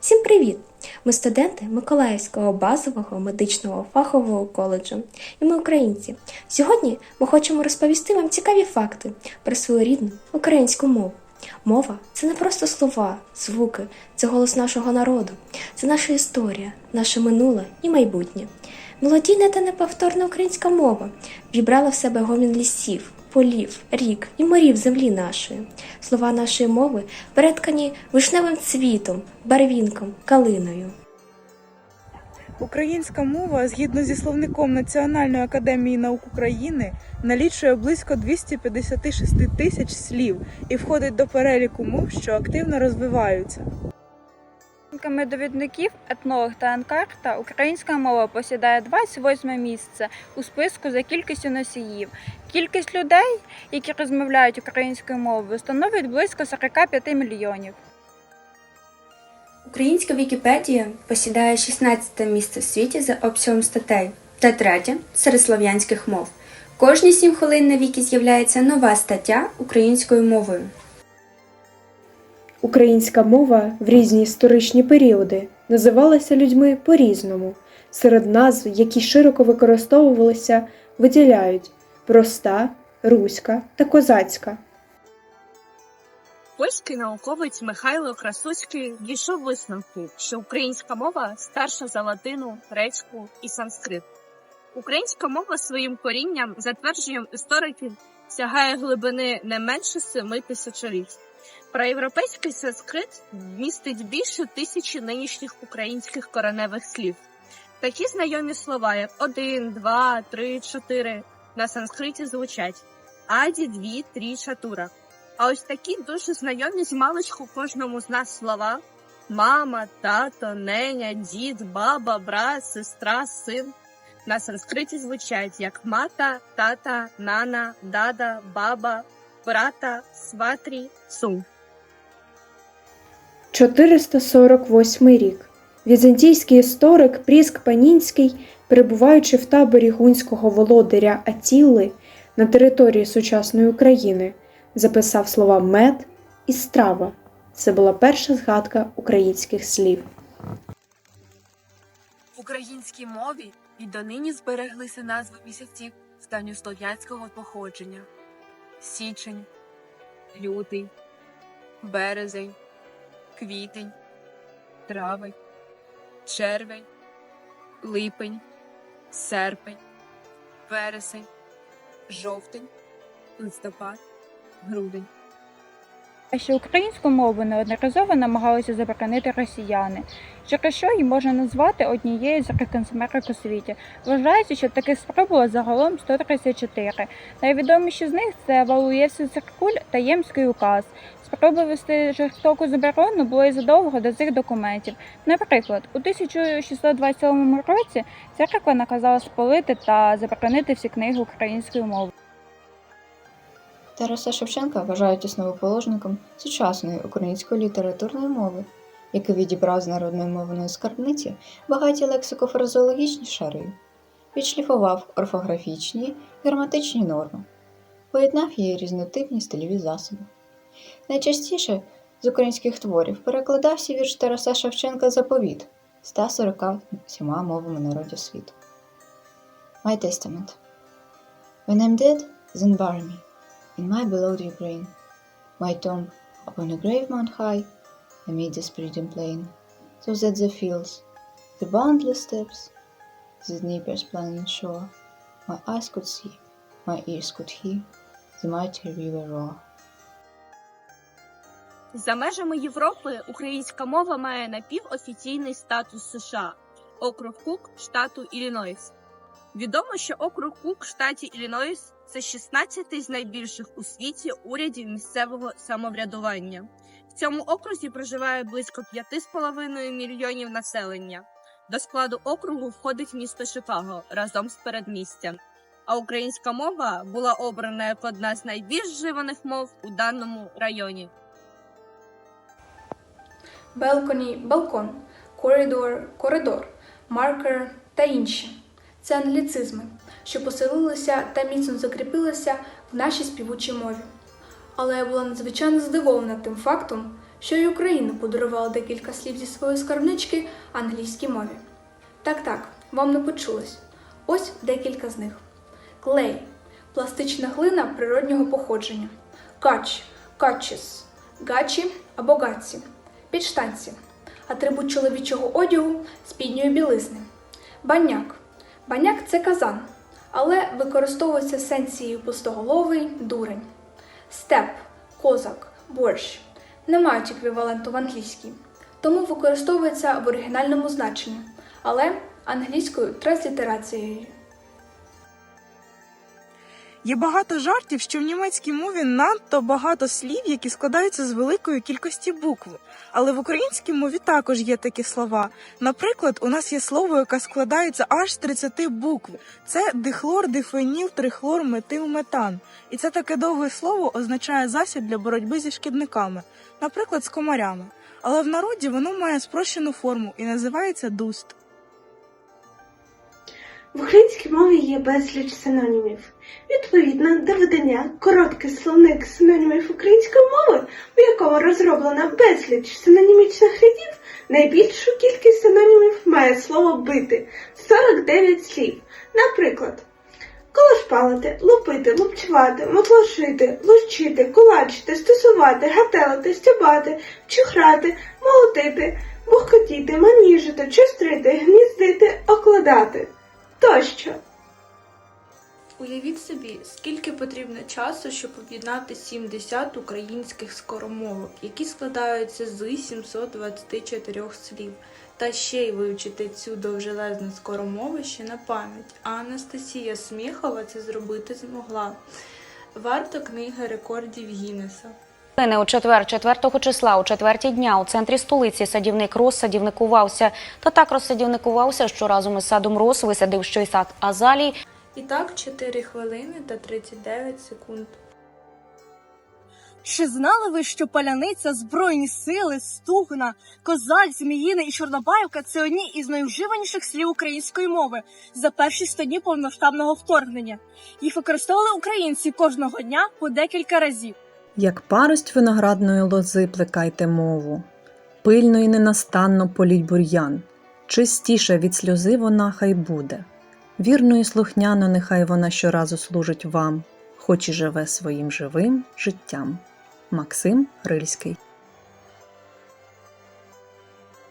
Всім привіт! Ми студенти Миколаївського базового медичного фахового коледжу. І ми українці. Сьогодні ми хочемо розповісти вам цікаві факти про свою рідну українську мову. Мова це не просто слова, звуки, це голос нашого народу, це наша історія, наше минуле і майбутнє. Мелодійна та неповторна українська мова вібрала в себе гомін лісів, полів, рік і морів землі нашої. Слова нашої мови переткані вишневим цвітом, барвінком, калиною. Українська мова, згідно зі словником Національної академії наук України, налічує близько 256 тисяч слів і входить до переліку мов, що активно розвиваються. Оцінками довідників, етнолог та анкарта, українська мова посідає 28 місце у списку за кількістю носіїв. Кількість людей, які розмовляють українською мовою, становить близько 45 мільйонів. Українська Вікіпедія посідає 16 місце в світі за обсягом статей та третє серед слов'янських мов. Кожні 7 хвилин на вікі з'являється нова стаття українською мовою. Українська мова в різні історичні періоди називалася людьми по-різному. Серед назв, які широко використовувалися, виділяють проста, руська та козацька. Польський науковець Михайло Красуцький дійшов висновку, що українська мова старша за латину, грецьку і санскрит. Українська мова своїм корінням, за істориків, сягає глибини не менше семи тисячоліть. Проєвропейський санскрит містить більше тисячі нинішніх українських кореневих слів. Такі знайомі слова, як один, два, три, чотири на санскриті звучать аді, дві, трі, чатура. А ось такі дуже знайомі з маличку кожному з нас слова: мама, тато, неня, дід, баба, брат, сестра, син. На санскриті звучать як мата, тата, нана, дада, баба, брата, сватрі, сум. 448 рік. Візантійський історик Пріск Панінський, перебуваючи в таборі гунського володаря Атіли на території сучасної України, записав слова мед і страва. Це була перша згадка українських слів. В українській мові і донині збереглися назви місяців давньослов'янського походження: січень, лютий, березень, квітень, травень, червень, липень, серпень, вересень, жовтень, листопад, грудень. Що українську мову неодноразово намагалися заборонити росіяни, через що її можна назвати однією з реконсмерок у світі. Вважається, що таких спроб було загалом 134. Найвідоміші з них це Валуєвський циркуль та Ємський указ. Спроби вести жорстоку заборону були задовго до цих документів. Наприклад, у 1627 році церква наказала спалити та заборонити всі книги українською мовою. Тараса Шевченка вважають основоположником сучасної української літературної мови, який відібрав з народної мовної скарбниці багаті лексико-фразеологічні шари, відшліфував орфографічні граматичні норми, поєднав її різнотипні стильові засоби. Найчастіше з українських творів перекладався вірш Тараса Шевченка Заповіт 147 мовами народів світу. My Testament When I'm dead, then bury me in my beloved Ukraine. My tomb upon a grave mount high, amid the spreading plain, so that the fields, the boundless steppes, the Dnieper's planning shore, my eyes could see, my ears could hear the mighty river roar. За межами Європи українська мова має напівофіційний статус США округ Кук штату Іллінойс. Відомо, що округ Кук штаті Іллінойс це 16-й з найбільших у світі урядів місцевого самоврядування. В цьому окрузі проживає близько 5,5 мільйонів населення. До складу округу входить місто Чикаго разом з передмістям. А українська мова була обрана як одна з найбільш вживаних мов у даному районі. Балконі балкон, коридор коридор, маркер та інші. Це англіцизми, що поселилися та міцно закріпилися в нашій співучій мові. Але я була надзвичайно здивована тим фактом, що й Україна подарувала декілька слів зі своєї скарбнички англійській мові. Так, так, вам не почулось. Ось декілька з них: клей пластична глина природнього походження, кач качіс, гачі або гаці, підштанці, атрибут чоловічого одягу спідньої білизни, баняк. Баняк це казан, але використовується сенсії пустоголовий дурень, степ, козак, борщ не мають еквіваленту в англійській, тому використовується в оригінальному значенні, але англійською транслітерацією. Є багато жартів, що в німецькій мові надто багато слів, які складаються з великої кількості букв. Але в українській мові також є такі слова. Наприклад, у нас є слово, яке складається аж з 30 букв. Це дихлор, дифеніл, трихлор, метил, метан. І це таке довге слово означає засіб для боротьби зі шкідниками, наприклад, з комарями. Але в народі воно має спрощену форму і називається дуст. В українській мові є безліч синонімів. Відповідно до видання короткий словник синонімів української мови, у якому розроблено безліч синонімічних рядів, найбільшу кількість синонімів має слово бити 49 слів. Наприклад, колошпалити, лупити, лупчувати, мотлошити, лущити, кулачити, стосувати, гателити, стюбати, вчухрати, молотити, бухкотіти, маніжити, чострити, гніздити, окладати тощо. Уявіть собі, скільки потрібно часу, щоб об'єднати 70 українських скоромовок, які складаються з 724 слів, та ще й вивчити цю довжелезну скоромовище на пам'ять. А Анастасія Сміхова це зробити змогла. Варто книги рекордів Гіннеса. У четвер, 4 числа, у четвертій дня у центрі столиці садівник розсадівникувався. Та так розсадівникувався, що разом із садом роз висадив ще й сад азалій. І так 4 хвилини та 39 секунд. Чи знали ви, що паляниця, збройні сили, стугна, козаль, зміїна і чорнобаївка це одні із найвживаніших слів української мови за перші 100 днів повноштабного вторгнення. Їх використовували українці кожного дня по декілька разів. Як парость виноградної лози плекайте мову, пильно і ненастанно політь бур'ян, чистіша від сльози вона хай буде. Вірно і слухняно нехай вона щоразу служить вам, хоч і живе своїм живим життям. Максим Рильський